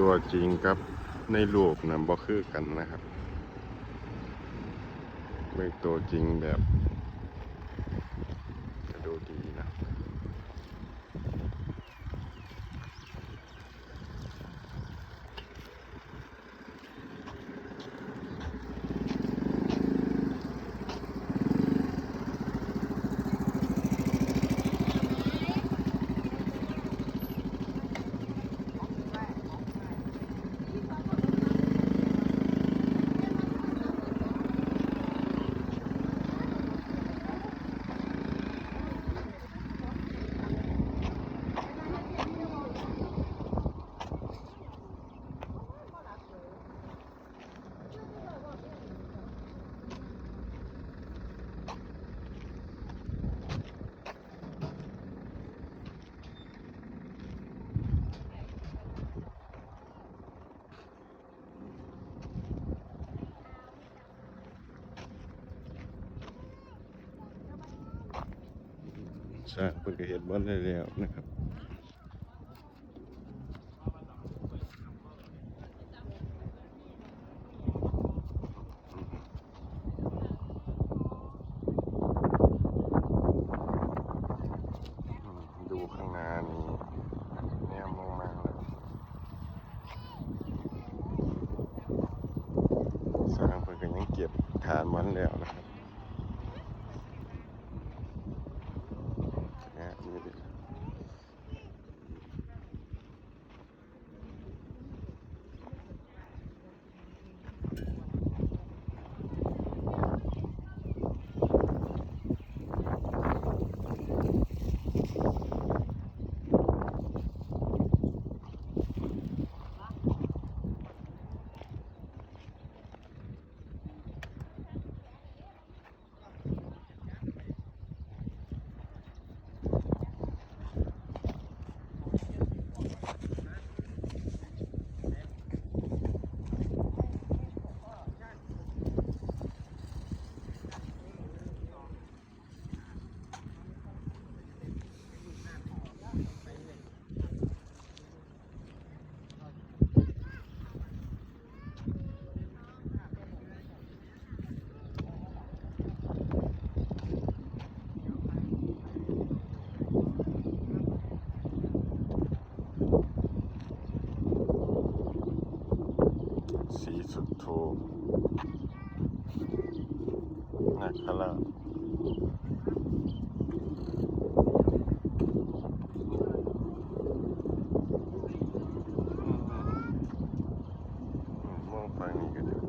ตัวจริงครับในรูปนะบ่คือกันนะครับเบิ่งตัวจริงแบบจะดูดีนะ สร้างเพิ่นก็เฮ็ดบ่ได้แล้วนะครับดูข้างหน้านี้แนมลงมาแล้วสางเพิ่นก็ยังเก็บฐานมันแล้วนะครับ สีสุดโทนะครับมองไปนี่ก็จะ